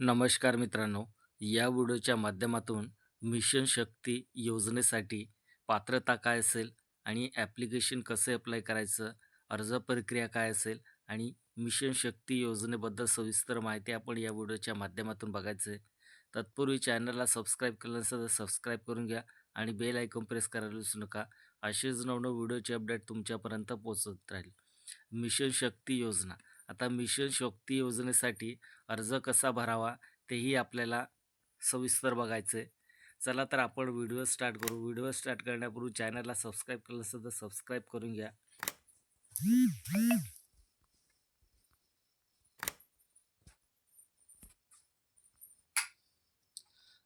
नमस्कार मित्रांनो या व्हिडिओच्या माध्यमातून मिशन शक्ती योजनेसाठी पात्रता काय असेल आणि ॲप्लिकेशन कसे अप्लाय करायचं अर्ज प्रक्रिया काय असेल आणि मिशन शक्ती योजनेबद्दल सविस्तर माहिती आपण या व्हिडिओच्या माध्यमातून बघायचं आहे. तत्पूर्वी चॅनलला सबस्क्राईब केलं नसेल तर सबस्क्राईब करून घ्या आणि बेल आयकॉन प्रेस करायला विसरू नका. असेच नवनव व्हिडिओचे अपडेट तुमच्यापर्यंत पोहोचत राहील. मिशन शक्ती योजना. आता मिशन शक्ती योजनेसाठी अर्ज कसा भरावा तेही आपल्याला सविस्तर बघायचं आहे चला तर आपण व्हिडिओ स्टार्ट करू. व्हिडिओ स्टार्ट करण्यापूर्वी चॅनलला सबस्क्राईब केलं असेल तर सबस्क्राईब करून घ्या.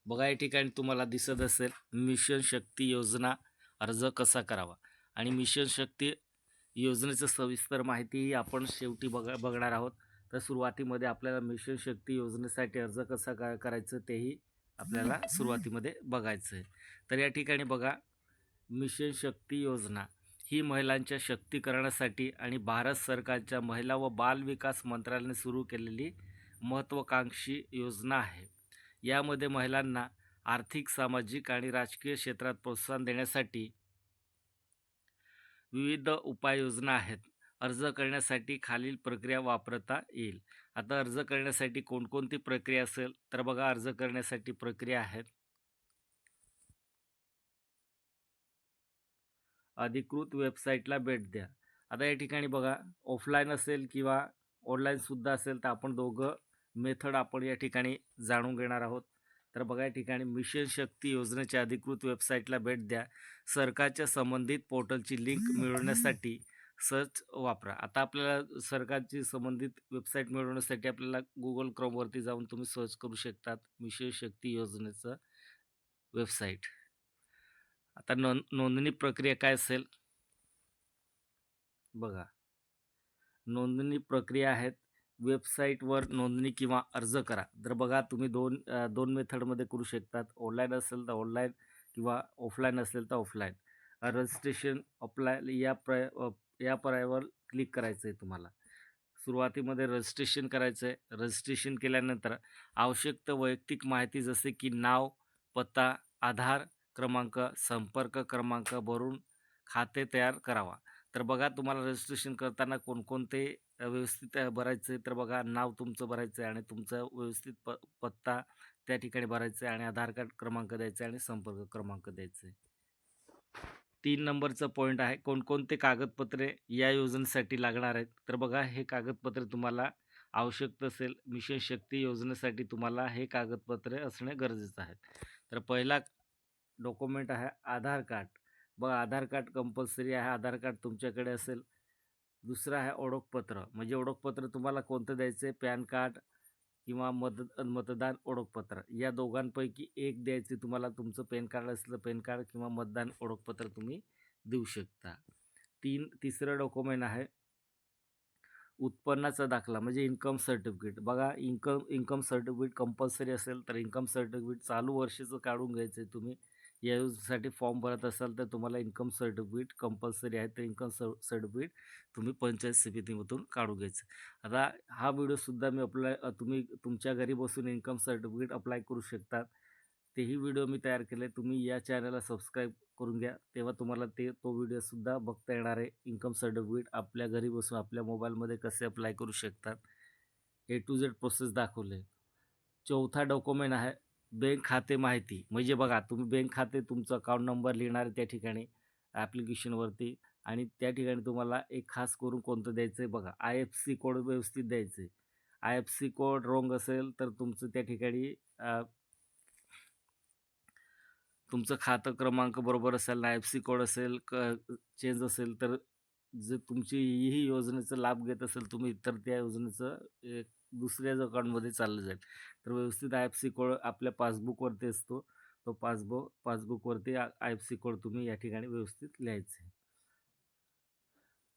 बघा या ठिकाणी तुम्हाला दिसत असेल मिशन शक्ती योजना अर्ज कसा करावा. आणि मिशन शक्ती योजनेचं सविस्तर माहितीही आपण शेवटी बघ बघणार आहोत. तर सुरुवातीमध्ये आपल्याला मिशन शक्ती योजनेसाठी अर्ज कसा का करायचं तेही आपल्याला सुरुवातीमध्ये बघायचं आहे. तर या ठिकाणी बघा मिशन शक्ती योजना ही महिलांच्या शक्तीकरणासाठी आणि भारत सरकारच्या महिला व बाल विकास मंत्रालयाने सुरू केलेली महत्त्वाकांक्षी योजना आहे. यामध्ये महिलांना आर्थिक सामाजिक आणि राजकीय क्षेत्रात प्रोत्साहन देण्यासाठी विविध उपाययोजना आहेत. अर्ज करण्यासाठी खालील प्रक्रिया वापरता येईल. आता अर्ज करण्यासाठी कोणकोणती प्रक्रिया असेल? तर बघा अर्ज करण्यासाठी प्रक्रिया आहेत. अधिकृत वेबसाईटला भेट द्या. आता या ठिकाणी बघा ऑफलाईन असेल किंवा ऑनलाईनसुद्धा असेल तर आपण दोघं मेथड आपण या ठिकाणी जाणून घेणार आहोत. तर बघा या ठिकाणी मिशन शक्ती योजनेच्या अधिकृत वेबसाईटला भेट द्या. सरकारच्या संबंधित पोर्टलची लिंक मिळवण्यासाठी सर्च वापरा. आता आपल्याला सरकारची संबंधित वेबसाईट मिळवण्यासाठी आपल्याला गुगल क्रोमवरती जाऊन तुम्ही सर्च करू शकतात मिशन शक्ती योजनेचं वेबसाईट आता नोंद नोंदणी प्रक्रिया काय असेल? बघा. नोंदणी प्रक्रिया आहेत वेबसाईटवर नोंदणी किंवा अर्ज करा. तर बघा तुम्ही दोन दोन मेथडमध्ये करू शकतात. ऑनलाईन असेल तर ऑनलाईन किंवा ऑफलाईन असेल तर ऑफलाईन रजिस्ट्रेशन अप्लाय या प्र या पर्यायावर क्लिक करायचं आहे तुम्हाला. सुरुवातीमध्ये रजिस्ट्रेशन करायचं आहे रजिस्ट्रेशन केल्यानंतर आवश्यक वैयक्तिक माहिती जसे की नाव पत्ता आधार क्रमांक संपर्क क्रमांक भरून खाते तयार करावा. तर बघा तुम्हाला रजिस्ट्रेशन करताना कोणकोणते व्यवस्थित भरायचं आहे तर बघा नाव तुमचं भरायचं आहे आणि तुमचं व्यवस्थित प पत्ता त्या ठिकाणी भरायचं आहे आणि आधार कार्ड क्रमांक द्यायचा आहे आणि संपर्क क्रमांक द्यायचा आहे तीन नंबरचं पॉईंट आहे कोणकोणते कागदपत्रे या योजनेसाठी लागणार आहेत? तर बघा हे कागदपत्रे तुम्हाला आवश्यक असेल मिशन शक्ती योजनेसाठी तुम्हाला हे कागदपत्रे असणे गरजेचं आहे. तर पहिला डॉक्युमेंट आहे आधार कार्ड. बघा आधार कार्ड कंपल्सरी आहे आधार कार्ड तुमच्याकडे असेल दुसरं आहे ओळखपत्र. म्हणजे ओळखपत्र तुम्हाला कोणतं द्यायचं आहे? पॅन कार्ड किंवा मत मतदान ओळखपत्र. या दोघांपैकी एक द्यायचे तुम्हाला तुमचं पॅन कार्ड असलं पॅन कार्ड किंवा मतदान ओळखपत्र तुम्ही देऊ शकता. तीन तिसरं डॉक्युमेंट आहे उत्पन्नाचा दाखला म्हणजे इन्कम सर्टिफिकेट. बघा इन्कम इन्कम सर्टिफिकेट कंपल्सरी असेल तर इन्कम सर्टिफिकेट चालू वर्षाचं काढून घ्यायचं आहे तुम्ही. या फॉर्म भरत असाल तर तुम्हाला इन्कम सर्टिफिकेट कंपल्सरी आहे. तर इन्कम सर सर्टिफिकेट तुम्ही पंचायत समितीमधून काढून घ्यायचं. आता हा व्हिडिओसुद्धा मी अप्लाय तुम्ही तुमच्या घरी बसून इन्कम सर्टिफिकेट अप्लाय करू शकतात. तेही व्हिडिओ मी तयार केले. तुम्ही या चॅनलला सबस्क्राईब करून घ्या. तेव्हा तुम्हाला ते तो व्हिडिओसुद्धा बघता येणार आहे. इन्कम सर्टिफिकेट आपल्या घरी बसून आपल्या मोबाईलमध्ये कसे अप्लाय करू शकतात. ए टू झेड प्रोसेस दाखवले चौथा डॉक्युमेंट आहे. बँक खाते माहिती. म्हणजे बघा तुम्ही बँक खाते तुमचं अकाउंट नंबर लिहिणार आहे त्या ठिकाणी ॲप्लिकेशनवरती आणि त्या ठिकाणी तुम्हाला एक खास करून कोणतं द्यायचं आहे बघा आय एफ सी कोड व्यवस्थित द्यायचं आहे I F C code wrong असेल तर तुमचं त्या ठिकाणी तुमचं खातं क्रमांक बरोबर असेल आय एफ सी कोड असेल क चेंज असेल तर जे तुमची ही योजनेचा लाभ घेत असेल तुम्ही तर त्या योजनेचं एक दुसऱ्याच अकाउंटमध्ये चाललं जाईल. तर व्यवस्थित आय एफ सी कोड आपल्या पासबुकवरती असतो. तो पासबुक पासबुकवरती आय एफ सी कोड तुम्ही या ठिकाणी व्यवस्थित लिहायचे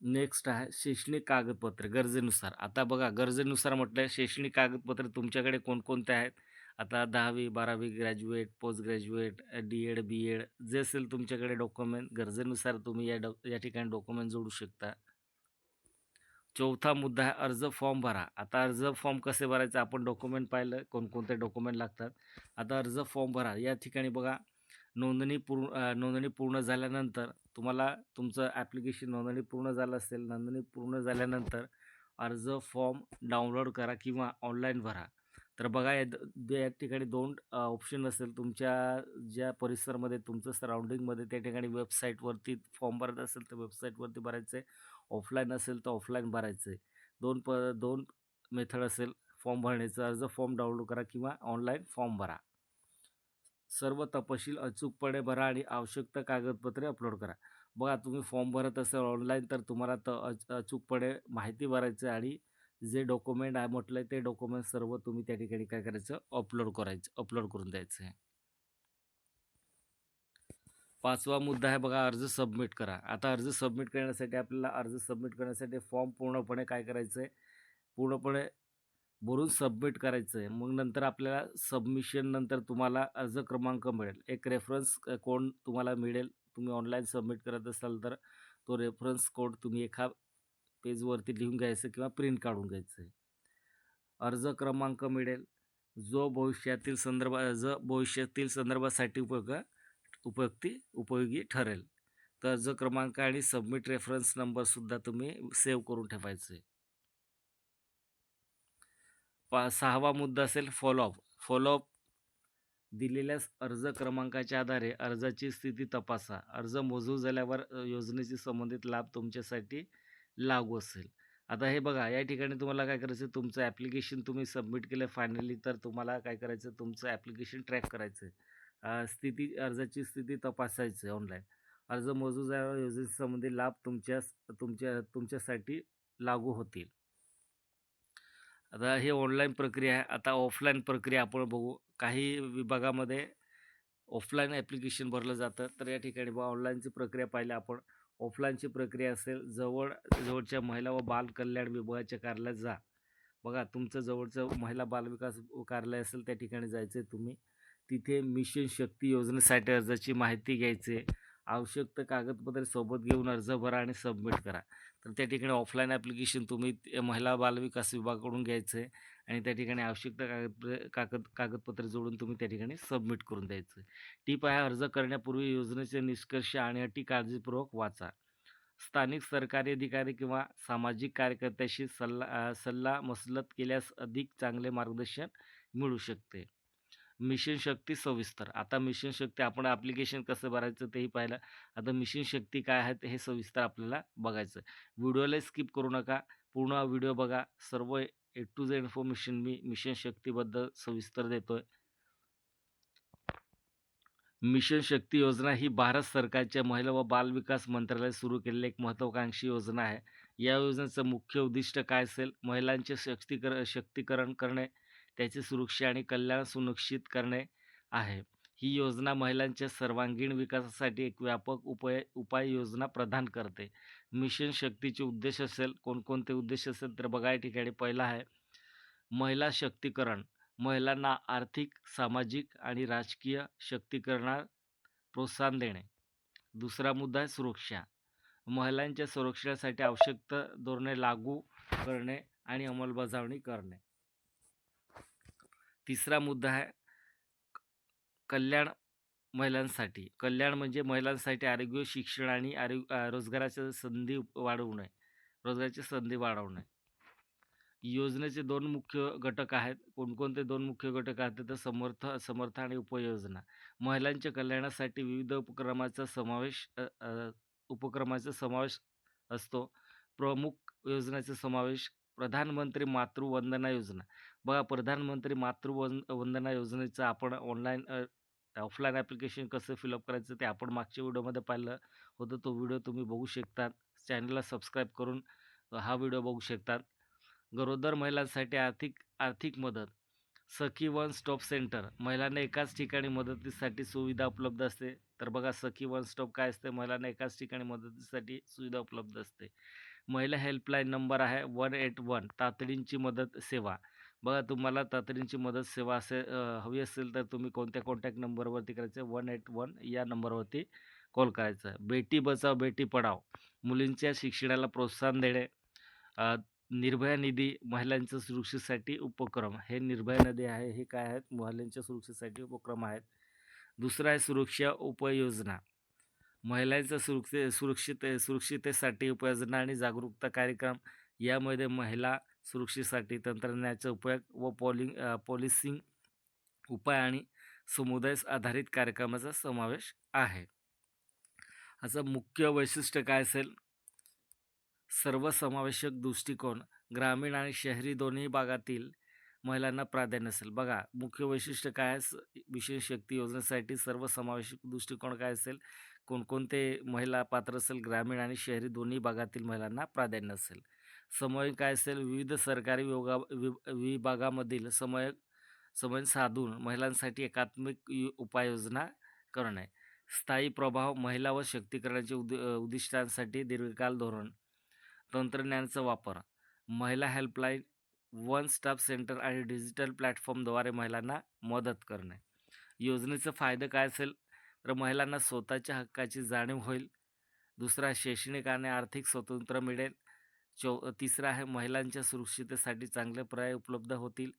नेक्स्ट आहे शैक्षणिक कागदपत्रे गरजेनुसार. आता बघा गरजेनुसार म्हटलं शैक्षणिक कागदपत्रे तुमच्याकडे कोणकोणते आहेत? आता दहावी बारावी graduate post graduate D Ed B Ed जे असेल तुमच्याकडे डॉक्युमेंट गरजेनुसार तुम्ही या डॉ या ठिकाणी डॉक्युमेंट जोडू शकता. चौथा मुद्दा आहे अर्ज फॉर्म भरा. आता अर्ज फॉर्म कसे भरायचे आपण डॉक्युमेंट पाहिलं कोणकोणते डॉक्युमेंट लागतात. आता अर्ज फॉर्म भरा. या ठिकाणी बघा नोंदणी पूर्ण नोंदणी पूर्ण झाल्यानंतर तुम्हाला तुमचं ॲप्लिकेशन नोंदणी पूर्ण झालं असेल नोंदणी पूर्ण झाल्यानंतर अर्ज फॉर्म डाउनलोड करा किंवा ऑनलाईन भरा. तर बघा या द- या ठिकाणी दोन ऑप्शन असेल. तुमच्या ज्या परिसरमध्ये तुमचं सराउंडिंगमध्ये त्या ठिकाणी वेबसाईटवरती फॉर्म भरत असेल तर वेबसाईटवरती भरायचं आहे. ऑफलाईन असेल तर ऑफलाईन भरायचं आहे दोन प दोन मेथड असेल फॉर्म भरण्याचा अर्ज फॉर्म डाउनलोड करा किंवा ऑनलाईन फॉर्म भरा. सर्व तपशील अचूकपणे भरा आणि आवश्यक कागदपत्रे अपलोड करा. बघा तुम्ही फॉर्म भरत असाल ऑनलाईन तर तुम्हाला त अच अचूकपणे माहिती भरायचं आहे आणि जे डॉक्युमेंट आहे म्हटलं आहे ते डॉक्युमेंट सर्व तुम्ही त्या ठिकाणी काय करायचं अपलोड करायचं अपलोड करून द्यायचं आहे. पाचवा मुद्दा आहे बघा अर्ज सबमिट करा. आता अर्ज सबमिट करण्यासाठी आपल्याला अर्ज सबमिट करण्यासाठी फॉर्म पूर्णपणे काय करायचं आहे पूर्णपणे भरून सबमिट करायचं आहे मग नंतर आपल्याला सबमिशन नंतर तुम्हाला अर्ज क्रमांक मिळेल. एक रेफरन्स कोड तुम्हाला मिळेल. तुम्ही ऑनलाईन सबमिट करत असाल तर तो रेफरन्स कोड तुम्ही एका पेजवरती लिहून घ्यायचं किंवा प्रिंट काढून घ्यायचं. आहे अर्ज क्रमांक मिळेल. जो भविष्यातील संदर्भ अर्ज भविष्यातील संदर्भासाठी उपयोग उपयुक्ती उपयोगी ठरेल. तर अर्ज क्रमांक आणि सबमिट रेफरन्स नंबरसुद्धा तुम्ही सेव्ह करून ठेवायचे. पा सहावा मुद्दा असेल फॉलोअप फॉलोअप दिलेल्या अर्ज क्रमांकाच्या आधारे अर्जाची स्थिती तपासा. अर्ज मोजू झाल्यावर योजनेची योजनेशी संबंधित लाभ तुमच्यासाठी लागू असेल. आता हे बघा या ठिकाणी तुम्हाला काय करायचं आहे, तुमचं ॲप्लिकेशन तुम्ही सबमिट केलं फायनली तर तुम्हाला काय करायचं तुमचं ॲप्लिकेशन ट्रॅक करायचं आहे स्थिती अर्जाची स्थिती तपासायची आहे ऑनलाईन अर्ज मंजूर झाल्यावर लाभ तुमच्या तुमच्या तुमच्यासाठी लागू होतील. आता हे ऑनलाईन प्रक्रिया आहे. आता ऑफलाईन प्रक्रिया आपण बघू. काही विभागामध्ये ऑफलाईन ॲप्लिकेशन भरलं जातं. तर या ठिकाणी बघा ऑनलाईनची प्रक्रिया पाहिली आपण. ऑफलाईनची प्रक्रिया असेल जवळ जवळच्या महिला व बाल कल्याण विभागाच्या कार्यालयात जा. बघा तुमचं जवळचं महिला बालविकास कार्यालय असेल त्या ठिकाणी जायचं आहे तुम्ही. तिथे मिशन शक्ती योजनेसाठी अर्जाची माहिती घ्यायचे. आवश्यक तर कागदपत्रे सोबत घेऊन अर्ज भरा आणि सबमिट करा. तर त्या ठिकाणी ऑफलाईन ॲप्लिकेशन तुम्ही महिला बालविकास विभागाकडून घ्यायचं आहे आणि त्या ठिकाणी आवश्यक त्या कागद कागदपत्रे जोडून तुम्ही त्या ठिकाणी सबमिट करून द्यायचं. टीप आहे अर्ज करण्यापूर्वी योजनेचे निष्कर्ष आणि अटी काळजीपूर्वक वाचा. स्थानिक सरकारी अधिकारी किंवा सामाजिक कार्यकर्त्याशी सल्ला सल्ला मसलत केल्यास अधिक चांगले मार्गदर्शन मिळू शकते. मिशन शक्ती सविस्तर. आता मिशन शक्ती आपण ॲप्लिकेशन कसं भरायचं तेही पाहिलं. आता मिशन शक्ती काय आहे ते हे सविस्तर आपल्याला बघायचं व्हिडिओला स्किप करू नका. पूर्ण व्हिडिओ बघा. सर्व ए टू झेड इन्फॉर्मेशन मी मिशन शक्तीबद्दल सविस्तर देतो आहे मिशन शक्ती योजना ही भारत सरकारच्या महिला व बाल विकास मंत्रालय सुरू केलेली एक महत्त्वाकांक्षी योजना आहे. या योजनेचं मुख्य उद्दिष्ट काय असेल? महिलांचे शक्तीकर शक्तीकरण करणे. त्याची सुरक्षा आणि कल्याण सुनिश्चित करणे आहे. ही योजना महिलांच्या सर्वांगीण विकासासाठी एक व्यापक उपाय उपाययोजना प्रदान करते. मिशन शक्तीचे उद्देश असेल कोणकोणते उद्देश असेल तर बघा या ठिकाणी पहिला आहे महिला शक्तीकरण. महिलांना आर्थिक सामाजिक आणि राजकीय शक्तीकरणात प्रोत्साहन देणे. दुसरा मुद्दा आहे सुरक्षा. महिलांच्या संरक्षणासाठी आवश्यक धोरणे लागू करणे आणि अंमलबजावणी करणे. तिसरा मुद्दा आहे कल्याण महिलांसाठी. कल्याण म्हणजे महिलांसाठी आरोग्य शिक्षण आणि आरोग्य रोजगाराच्या संधी वाढवणे रोजगाराची संधी वाढवणे. योजनेचे दोन मुख्य घटक आहेत. कोणकोणते दोन मुख्य घटक आहेत? तर समर्थ समर्थ आणि उपयोजना. महिलांच्या कल्याणासाठी विविध उपक्रमाचा समावेश उपक्रमाचा समावेश असतो. प्रमुख योजनेचा समावेश प्रधानमंत्री मातृवंदना योजना. बघा प्रधानमंत्री मातृवन वंदना योजनेचं आपण ऑनलाईन ऑफलाईन ॲप्लिकेशन कसं फिलअप करायचं ते आपण मागच्या व्हिडिओमध्ये पाहिलं होतं. तो व्हिडिओ तुम्ही बघू शकतात. चॅनलला सबस्क्राईब करून हा व्हिडिओ बघू शकतात. गरोदर महिलांसाठी आर्थिक आर्थिक मदत. Sakhi one stop centre. महिलांना एकाच ठिकाणी मदतीसाठी सुविधा उपलब्ध असते. तर बघा सखी वन स्टॉप काय असते? महिलांना एकाच ठिकाणी मदतीसाठी सुविधा उपलब्ध असते. महिला हेल्पलाईन नंबर आहे वन एट वन. तातडींची मदत सेवा. बघा तुम्हाला तातडींची मदत सेवा असे हवी असेल तर तुम्ही कोणत्या कॉन्टॅक्ट नंबरवरती करायचं? वन एट वन या नंबरवरती कॉल करायचा. बेटी बचाव बेटी पढाव. मुलींच्या शिक्षणाला प्रोत्साहन देणे. निर्भया निधी महिलांच्या सुरक्षेसाठी उपक्रम. हे निर्भया नदी आहे हे काय आहेत? महिलांच्या सुरक्षेसाठी उपक्रम आहेत. दुसरं आहे सुरक्षा उपाययोजना. महिलांच्या सुरक्षे सुरक्षित सुरक्षितेसाठी उपयोजना आणि जागरूकता कार्यक्रम. यामध्ये महिला सुरक्षेसाठी तंत्रज्ञानाचा उपयोग व पॉलिंग पॉलिसिंग उपाय आणि समुदाय आधारित कार्यक्रमाचा समावेश आहे. असं मुख्य वैशिष्ट्य काय असेल? सर्वसमावेशक दृष्टिकोन ग्रामीण आणि शहरी दोन्ही भागातील महिलांना प्राधान्य असेल. बघा मुख्य वैशिष्ट्य काय आहे विशेष शक्ती योजनेसाठी सर्वसमावेशक दृष्टिकोन काय असेल? कोणकोणते महिला पात्र असेल? ग्रामीण आणि शहरी दोन्ही भागातील महिलांना प्राधान्य असेल. समन्वय काय असेल विविध सरकारी विभागा विभ- विभागामधील समय समन्वय साधून महिलांसाठी एकात्मिक यु- उपाययोजना करणे. स्थायी प्रभाव महिला व शक्तीकरणाच्या उद्दि उद्दिष्टांसाठी दीर्घकाल धोरण. तंत्रज्ञानाचा वापर. महिला हेल्पलाईन वन स्टॉप सेंटर आणि डिजिटल प्लॅटफॉर्मद्वारे महिलांना मदत करणे. योजनेचं फायदे काय असेल? तर महिलांना स्वतःच्या हक्काची जाणीव होईल. दुसरा शैक्षणिक आणि आर्थिक स्वातंत्र्य मिळेल. चौ तिसरा आहे महिलांच्या सुरक्षितेसाठी चांगले पर्याय उपलब्ध होतील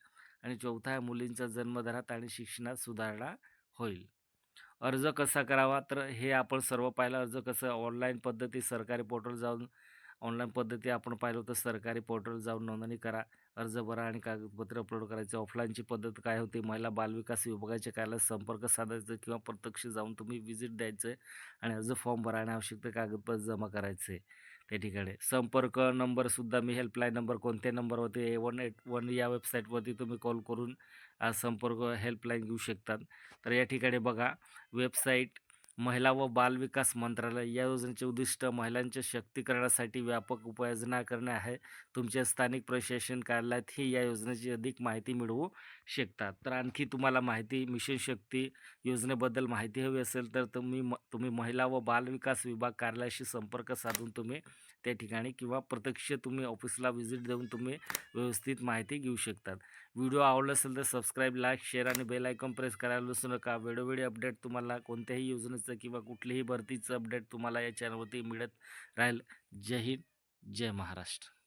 आणि चौथा आहे मुलींच्या जन्मदरात आणि शिक्षणात सुधारणा होईल. अर्ज कसा करावा? तर हे आपण सर्व पाहिलं. अर्ज कसं? ऑनलाईन पद्धती सरकारी पोर्टल जाऊन ऑनलाईन पद्धती आपण पाहिलं होतं. सरकारी पोर्टल जाऊन नोंदणी करा. अर्ज भरा आणि कागदपत्र अपलोड करायचे. ऑफलाईनची पद्धत काय होती? महिला बालविकास विभागाच्या कार्यालय संपर्क साधायचं किंवा प्रत्यक्ष जाऊन तुम्ही व्हिजिट द्यायचं आहे आणि अर्ज फॉर्म भरा आणि आवश्यक ते कागदपत्र जमा करायचे. त्या ठिकाणी. संपर्क नंबरसुद्धा मी हेल्पलाईन नंबर कोणत्या नंबरवरती ए वन एट वन या वेबसाईटवरती तुम्ही कॉल करून आज संपर्क हेल्पलाईन घेऊ शकतात. तर या ठिकाणी बघा वेबसाईट महिला व बालविकास मंत्रालय या योजनेचे उद्दिष्ट महिलांच्या शक्तीकरणासाठी व्यापक उपाययोजना करणे आहे. तुमच्या स्थानिक प्रशासन कार्यालयात ही या योजनेची अधिक माहिती मिळवू शकतात. तर आणखी तुम्हाला माहिती मिशन शक्ती योजनेबद्दल माहिती हवी असेल तर तुम्ही म तुम्ही महिला व बालविकास विभाग कार्यालयाशी संपर्क साधून तुम्ही त्या ठिकाणी किंवा प्रत्यक्ष तुम्ही ऑफिसला व्हिजिट देऊन तुम्ही व्यवस्थित माहिती घेऊ शकतात. व्हिडिओ आवडला असेल तर सबस्क्राईब लाईक शेअर आणि बेल आयकॉन प्रेस करायला विसरू नका. वेळोवेळी अपडेट तुम्हाला कोणत्याही योजनेचं किंवा कुठल्याही भरतीचं अपडेट तुम्हाला या चॅनलवरती मिळत राहील. जय हिंद जय महाराष्ट्र.